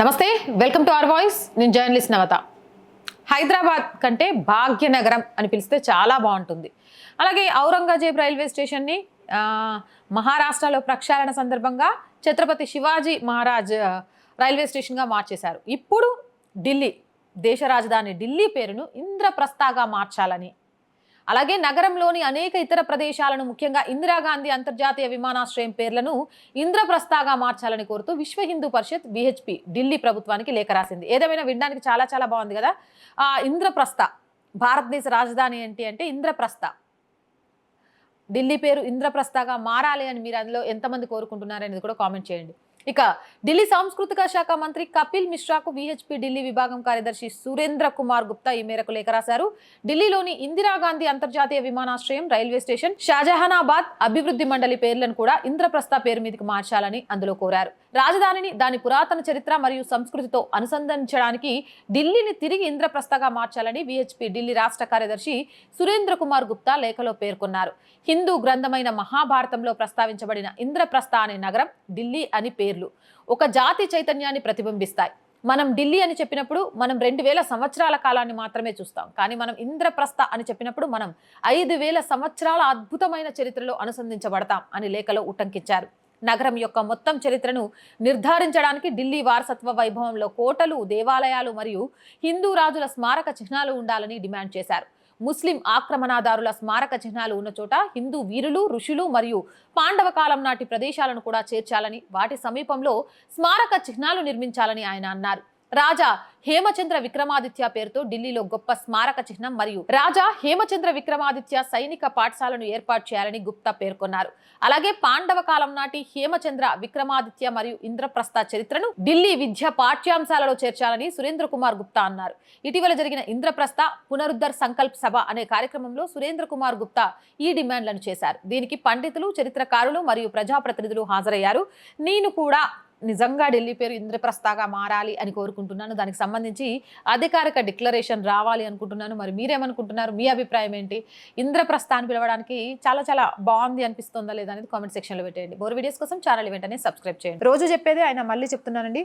నమస్తే welcome to our voice. నేను journalist Navatha. Hyderabad కంటే భాగ్యనగరం అని పిలిస్తే చాలా బాగుంటుంది. అలాగే ఔరంగజేబ్ రైల్వే స్టేషన్ని మహారాష్ట్రలో ప్రక్షాళన సందర్భంగా ఛత్రపతి శివాజీ మహారాజ్ రైల్వే స్టేషన్గా మార్చేశారు. ఇప్పుడు ఢిల్లీ దేశ రాజధాని ఢిల్లీ పేరును ఇంద్రప్రస్థాగా మార్చాలని అలాగే నగరంలోని అనేక ఇతర ప్రదేశాలను ముఖ్యంగా ఇందిరాగాంధీ అంతర్జాతీయ విమానాశ్రయం పేర్లను ఇంద్రప్రస్థాగా మార్చాలని కోరుతూ విశ్వ హిందూ పరిషత్ విహెచ్పి ఢిల్లీ ప్రభుత్వానికి లేఖ రాసింది. ఏదేమైనా వినడానికి చాలా చాలా బాగుంది కదా? ఆ ఇంద్రప్రస్థ భారతదేశ రాజధాని ఏంటి అంటే ఇంద్రప్రస్థ ఢిల్లీ పేరు ఇంద్రప్రస్థగా మారాలి అని మీరు అందులో ఎంతమంది కోరుకుంటున్నారు అనేది కూడా కామెంట్ చేయండి. ఇక ఢిల్లీ సాంస్కృతిక శాఖ మంత్రి కపిల్ మిశ్రాకు విహెచ్పి ఢిల్లీ విభాగం కార్యదర్శి సురేంద్ర కుమార్ గుప్తా ఈ మేరకు లేఖ రాశారు. ఢిల్లీలోని ఇందిరాగాంధీ అంతర్జాతీయ విమానాశ్రయం రైల్వే స్టేషన్ షాజహానాబాద్ అభివృద్ధి మండలి పేర్లను కూడా ఇంద్రప్రస్థ పేరు మీదకి మార్చాలని అందులో కోరారు. రాజధానిని దాని పురాతన చరిత్ర మరియు సంస్కృతితో అనుసంధానించడానికి ఢిల్లీని తిరిగి ఇంద్రప్రస్థగా మార్చాలని విహెచ్పి ఢిల్లీ రాష్ట్ర కార్యదర్శి సురేంద్ర కుమార్ గుప్తా లేఖలో పేర్కొన్నారు. హిందూ గ్రంథమైన మహాభారతంలో ప్రస్తావించబడిన ఇంద్రప్రస్థ అనే నగరం ఢిల్లీ అని పేరు పేర్లు ఒక జాతి చైతన్యాన్ని ప్రతిబింబిస్తాయి. మనం ఢిల్లీ అని చెప్పినప్పుడు మనం రెండు వేల సంవత్సరాల కాలాన్ని మాత్రమే చూస్తాం. కానీ మనం ఇంద్రప్రస్థ అని చెప్పినప్పుడు మనం ఐదు వేల సంవత్సరాల అద్భుతమైన చరిత్రలో అనుసంధించబడతాం అని లేఖలో ఉటంకించారు. నగరం యొక్క మొత్తం చరిత్రను నిర్ధారించడానికి ఢిల్లీ వారసత్వ వైభవంలో కోటలు దేవాలయాలు మరియు హిందూ రాజుల స్మారక చిహ్నాలు ఉండాలని డిమాండ్ చేశారు. ముస్లిం ఆక్రమణదారుల స్మారక చిహ్నాలు ఉన్న చోట హిందూ వీరులు ఋషులు మరియు పాండవ కాలం నాటి ప్రదేశాలను కూడా చేర్చాలని వాటి సమీపంలో స్మారక చిహ్నాలు నిర్మించాలని ఆయన అన్నారు. రాజా హేమచంద్ర విక్రమాదిత్య పేరుతో ఢిల్లీలో గొప్ప స్మారక చిహ్నం మరియు రాజా హేమచంద్ర విక్రమాదిత్య సైనిక పాఠశాలను ఏర్పాటు చేయాలని గుప్తా పేర్కొన్నారు. అలాగే పాండవ కాలం నాటి హేమచంద్ర విక్రమాదిత్య మరియు ఇంద్రప్రస్థ చరిత్రను ఢిల్లీ విద్య పాఠ్యాంశాలలో చేర్చాలని సురేంద్ర కుమార్ గుప్తా అన్నారు. ఇటీవల జరిగిన ఇంద్రప్రస్థ పునరుద్ధర్ సంకల్ప్ సభ అనే కార్యక్రమంలో సురేంద్ర కుమార్ గుప్తా ఈ డిమాండ్లను చేశారు. దీనికి పండితులు చరిత్రకారులు మరియు ప్రజాప్రతినిధులు హాజరయ్యారు. నేను కూడా నిజంగా ఢిల్లీ పేరు ఇంద్రప్రస్థగా మారాలి అని కోరుకుంటున్నాను. దానికి సంబంధించి అధికారిక డిక్లరేషన్ రావాలి అనుకుంటున్నాను. మరి మీరేమనుకుంటున్నారు? మీ అభిప్రాయం ఏంటి? ఇంద్రప్రస్థ అని పిలవడానికి చాలా చాలా బాగుంది అనిపిస్తుందా లేదా అనేది కామెంట్ సెక్షన్లో పెట్టేయండి. బోర్ వీడియోస్ కోసం ఛానల్ వెంటనే సబ్స్క్రైబ్ చేయండి. రోజు చెప్పేదే ఆయన మళ్ళీ చెప్తున్నానండి.